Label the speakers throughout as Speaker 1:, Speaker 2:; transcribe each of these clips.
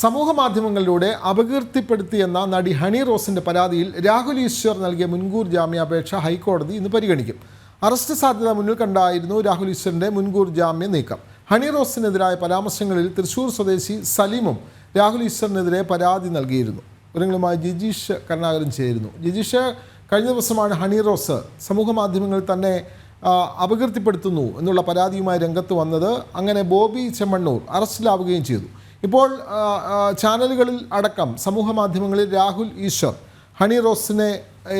Speaker 1: സമൂഹ മാധ്യമങ്ങളിലൂടെ അപകീർത്തിപ്പെടുത്തിയെന്ന നടി ഹണി റോസിന്റെ പരാതിയിൽ രാഹുൽ ഈശ്വർ നൽകിയ മുൻകൂർ ജാമ്യാപേക്ഷ ഹൈക്കോടതി ഇന്ന് പരിഗണിക്കും. അറസ്റ്റ് സാധ്യത മുന്നിൽ കണ്ടായിരുന്നു രാഹുൽ ഈശ്വറിന്റെ മുൻകൂർ ജാമ്യം നീക്കം. ഹണി റോസിനെതിരായ പരാമർശങ്ങളിൽ തൃശൂർ സ്വദേശി സലീമും രാഹുൽ ഈശ്വറിനെതിരെ പരാതി നൽകിയിരുന്നു. വിവരങ്ങളുമായി ജിജീഷ് കരുണാകരൻ ചേരുന്നു. ജിജീഷ് കഴിഞ്ഞ ദിവസമാണ് ഹണി റോസ് സമൂഹ മാധ്യമങ്ങളിൽ തന്നെ അപകീർത്തിപ്പെടുത്തുന്നു എന്നുള്ള പരാതിയുമായി രംഗത്ത് വന്നത്. അങ്ങനെ ബോബി ചെമ്മണ്ണൂർ അറസ്റ്റിലാവുകയും ചെയ്തു. ഇപ്പോൾ ചാനലുകളിൽ അടക്കം സമൂഹ മാധ്യമങ്ങളിൽ രാഹുൽ ഈശ്വർ ഹണി റോസിനെ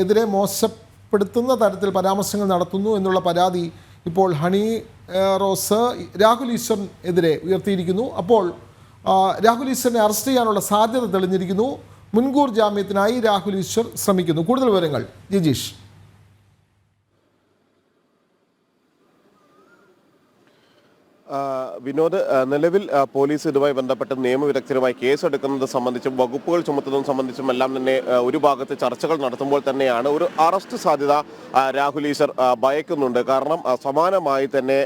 Speaker 1: എതിരെ മോശപ്പെടുത്തുന്ന തരത്തിൽ പരാമർശങ്ങൾ നടത്തുന്നു എന്നുള്ള പരാതി ഇപ്പോൾ ഹണി റോസ് രാഹുൽ ഈശ്വറിനെതിരെ ഉയർത്തിയിരിക്കുന്നു. അപ്പോൾ രാഹുൽ ഈശ്വറിനെ അറസ്റ്റ് ചെയ്യാനുള്ള സാധ്യത തെളിഞ്ഞിരിക്കുന്നു. മുൻകൂർ ജാമ്യത്തിനായി രാഹുൽ ഈശ്വർ ശ്രമിക്കുന്നു. കൂടുതൽ വിവരങ്ങൾ ജിജീഷ്.
Speaker 2: വിനോദ് നിലവിൽ പോലീസ് ഇതുമായി ബന്ധപ്പെട്ട് നിയമവിദഗ്ധരുമായി കേസെടുക്കുന്നത് സംബന്ധിച്ചും വകുപ്പുകൾ ചുമത്തുന്നത് സംബന്ധിച്ചും എല്ലാം തന്നെ ഒരു ഭാഗത്ത് ചർച്ചകൾ നടത്തുമ്പോൾ തന്നെയാണ് ഒരു അറസ്റ്റ് സാധ്യത രാഹുൽ ഈശ്വർ ഭയക്കുന്നുണ്ട്. കാരണം സമാനമായി തന്നെ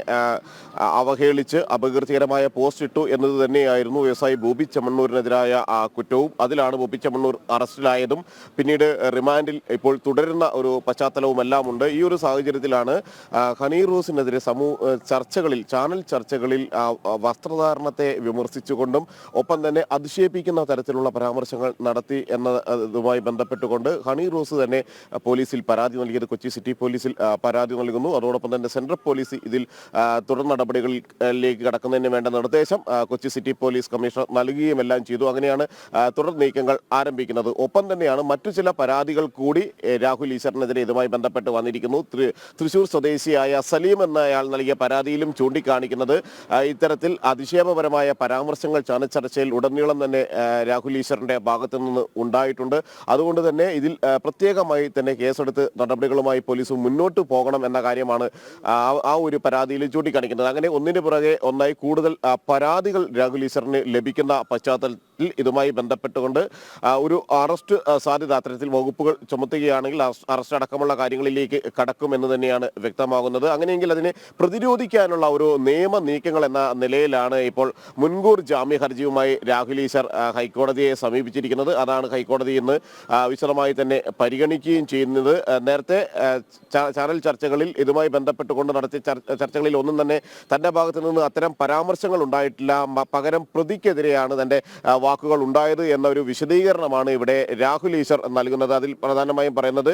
Speaker 2: അവഹേളിച്ച് അപകീർത്തികരമായ പോസ്റ്റ് ഇട്ടു എന്നത് തന്നെയായിരുന്നു വ്യവസായി ബോബി ചെമ്മണ്ണൂരിനെതിരായ കുറ്റവും. അതിലാണ് ബോബി ചെമ്മണ്ണൂർ അറസ്റ്റിലായതും. പിന്നീട് റിമാൻഡിൽ ഇപ്പോൾ തുടരുന്ന ഒരു പശ്ചാത്തലവും എല്ലാം ഉണ്ട് ഈ ഒരു സാഹചര്യത്തിലാണ് ഹണി റോസിനെതിരെ സമൂഹ ചർച്ചകളിൽ ചാനൽ ചർച്ചകളിൽ വസ്ത്രധാരണത്തെ വിമർശിച്ചുകൊണ്ടും ഒപ്പം തന്നെ അധിക്ഷേപിക്കുന്ന തരത്തിലുള്ള പരാമർശങ്ങൾ നടത്തി എന്നതുമായി ബന്ധപ്പെട്ടുകൊണ്ട് ഹണി റോസ് തന്നെ പോലീസിൽ പരാതി നൽകിയത് കൊച്ചി സിറ്റി പോലീസിൽ പരാതി നൽകുന്നു. അതോടൊപ്പം തന്നെ സെൻട്രൽ പോലീസ് ഇതിൽ തുടർ നടപടികളിലേക്ക് കടക്കുന്നതിന് വേണ്ട നിർദ്ദേശം കൊച്ചി സിറ്റി പോലീസ് കമ്മീഷണർ നൽകുകയും എല്ലാം ചെയ്തു. അങ്ങനെയാണ് തുടർ നീക്കങ്ങൾ ആരംഭിക്കുന്നത്. ഒപ്പം തന്നെയാണ് മറ്റു ചില പരാതികൾ കൂടി രാഹുൽ ഈശ്വറിനെതിരെ ഇതുമായി ബന്ധപ്പെട്ട് വന്നിരിക്കുന്നു. തൃശൂർ സ്വദേശിയായ സലീം എന്നയാൾ നൽകിയ പരാതിയിലും ചൂണ്ടിക്കാണിക്കുന്നത് ഇത്തരത്തിൽ അതിശയപരമായ പരാമർശങ്ങൾ ചാനച്ചർച്ചയിൽ ഉടനീളം തന്നെ രാഹുൽ ഈശ്വറിന്റെ ഭാഗത്തു നിന്ന് ഉണ്ടായിട്ടുണ്ട്. അതുകൊണ്ട് തന്നെ ഇതിൽ പ്രത്യേകമായി തന്നെ കേസെടുത്ത് നടപടികളുമായി പോലീസ് മുന്നോട്ട് പോകണം എന്ന കാര്യമാണ് ആ ഒരു പരാതിയിൽ ചൂണ്ടിക്കാണിക്കുന്നത്. അങ്ങനെ ഒന്നിന് പുറകെ ഒന്നായി കൂടുതൽ പരാതികൾ രാഹുൽ ഈശ്വറിന് ലഭിക്കുന്ന പശ്ചാത്തലത്തിൽ ഇതുമായി ബന്ധപ്പെട്ടുകൊണ്ട് ഒരു അറസ്റ്റ് സാധ്യത അത്തരത്തിൽ വകുപ്പുകൾ ചുമത്തുകയാണെങ്കിൽ അറസ്റ്റ് അടക്കമുള്ള കാര്യങ്ങളിലേക്ക് കടക്കും എന്ന് തന്നെയാണ് വ്യക്തമാകുന്നത്. അങ്ങനെയെങ്കിൽ അതിനെ പ്രതിരോധിക്കാനുള്ള ഒരു നിയമ നീക്കങ്ങൾ എന്ന നിലയിലാണ് ഇപ്പോൾ മുൻകൂർ ജാമ്യ ഹർജിയുമായി രാഹുൽ ഈശ്വർ ഹൈക്കോടതിയെ സമീപിച്ചിരിക്കുന്നത്. അതാണ് ഹൈക്കോടതി ഇന്ന് വിശദമായി തന്നെ പരിഗണിക്കുകയും ചെയ്യുന്നത്. നേരത്തെ ചാനൽ ചർച്ചകളിൽ ഇതുമായി ബന്ധപ്പെട്ടുകൊണ്ട് നടത്തിയ ചർച്ചകളിൽ ഒന്നും തന്നെ തന്റെ ഭാഗത്ത് നിന്ന് അത്തരം പരാമർശങ്ങൾ ഉണ്ടായിട്ടില്ല. പകരം പ്രതിക്കെതിരെയാണ് തന്റെ ആ, വാക്കുകൾ ഉണ്ടായത് എന്ന ഒരു വിശദീകരണമാണ് ഇവിടെ രാഹുൽ ഈശ്വർ നൽകുന്നത്. അതിൽ പ്രധാനമായും പറയുന്നത്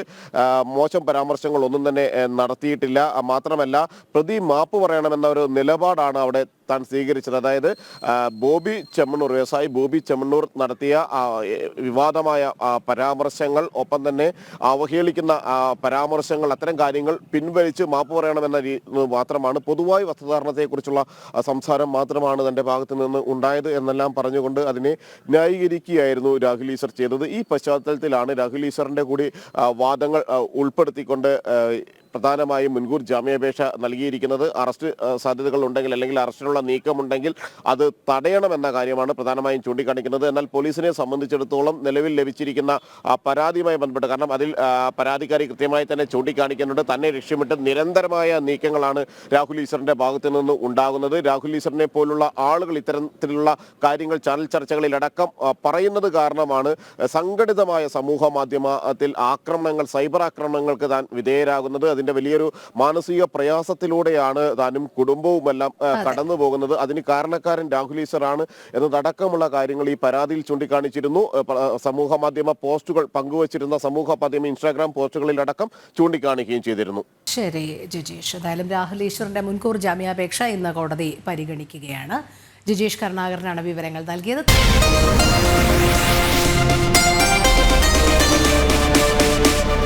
Speaker 2: മോശം പരാമർശങ്ങൾ ഒന്നും തന്നെ നടത്തിയിട്ടില്ല. മാത്രമല്ല പ്രതി മാപ്പ് പറയണമെന്ന ഒരു നിലപാടാണ് അവിടെ താൻ സ്വീകരിച്ചത്. അതായത് ബോബി ചെമ്മണ്ണൂർ വ്യവസായി ബോബി ചെമ്മണ്ണൂർ നടത്തിയ വിവാദമായ പരാമർശങ്ങൾ ഒപ്പം തന്നെ അവഹേളിക്കുന്ന പരാമർശങ്ങൾ അത്തരം കാര്യങ്ങൾ പിൻവലിച്ച് മാപ്പ് പറയണമെന്ന മാത്രമാണ് പൊതുവായി വസ്ത്രധാരണത്തെക്കുറിച്ചുള്ള സംസാരം മാത്രമാണ് തന്റെ ഭാഗത്ത് നിന്ന് ഉണ്ടായത് എന്നെല്ലാം പറഞ്ഞുകൊണ്ട് അതിനെ ന്യായീകരിക്കുകയായിരുന്നു രാഹുൽ ഈശ്വർ ചെയ്തത്. ഈ പശ്ചാത്തലത്തിലാണ് രാഹുൽ ഈശ്വറിന്റെ കൂടി വാദങ്ങൾ ഉൾപ്പെടുത്തിക്കൊണ്ട് പ്രധാനമായും മുൻകൂർ ജാമ്യാപേക്ഷ നൽകിയിരിക്കുന്നത് അറസ്റ്റ് സാധ്യതകൾ ഉണ്ടെങ്കിൽ അല്ലെങ്കിൽ അറസ്റ്റിനുള്ള നീക്കമുണ്ടെങ്കിൽ അത് തടയണമെന്ന കാര്യമാണ് പ്രധാനമായും ചൂണ്ടിക്കാണിക്കുന്നത്. എന്നാൽ പോലീസിനെ സംബന്ധിച്ചിടത്തോളം നിലവിൽ ലഭിച്ചിരിക്കുന്ന പരാതിയുമായി ബന്ധപ്പെട്ട് കാരണം അതിൽ പരാതിക്കാരി കൃത്യമായി തന്നെ ചൂണ്ടിക്കാണിക്കുന്നുണ്ട്. തന്നെ ലക്ഷ്യമിട്ട് നിരന്തരമായ നീക്കങ്ങളാണ് രാഹുൽ ഈശ്വറിന്റെ ഭാഗത്തു നിന്ന് ഉണ്ടാകുന്നത്. രാഹുൽ ഈശ്വറിനെ പോലുള്ള ആളുകൾ ഇത്തരത്തിലുള്ള കാര്യങ്ങൾ ചാനൽ ചർച്ചകളിലടക്കം അടക്കം പറയുന്നത് കാരണമാണ് സംഘടിതമായ സമൂഹ മാധ്യമത്തിൽ ആക്രമണങ്ങൾ സൈബർ ആക്രമണങ്ങൾക്ക് താൻ വിധേയരാകുന്നത്. അതിന്റെ വലിയൊരു മാനസിക പ്രയാസത്തിലൂടെയാണ് താനും കുടുംബവുമെല്ലാം എല്ലാം കടന്നു പോകുന്നത്. അതിന് കാരണക്കാരൻ രാഹുൽ ഈശ്വറാണ് എന്നതടക്കമുള്ള കാര്യങ്ങൾ ഈ പരാതിയിൽ ചൂണ്ടിക്കാണിച്ചിരുന്നു. സമൂഹ മാധ്യമ പോസ്റ്റുകൾ പങ്കുവച്ചിരുന്ന സമൂഹ മാധ്യമ ഇൻസ്റ്റാഗ്രാം പോസ്റ്റുകളിൽ അടക്കം ചൂണ്ടിക്കാണിക്കുകയും ചെയ്തിരുന്നു.
Speaker 3: ശരി ജിജീഷ്. എന്തായാലും രാഹുൽ ഈശ്വറിന്റെ മുൻകൂർ ജാമ്യാപേക്ഷ ഇന്ന് കോടതി പരിഗണിക്കുകയാണ്. ജിജീഷ് കരുണാകരനാണ് വിവരങ്ങൾ നൽകിയത്.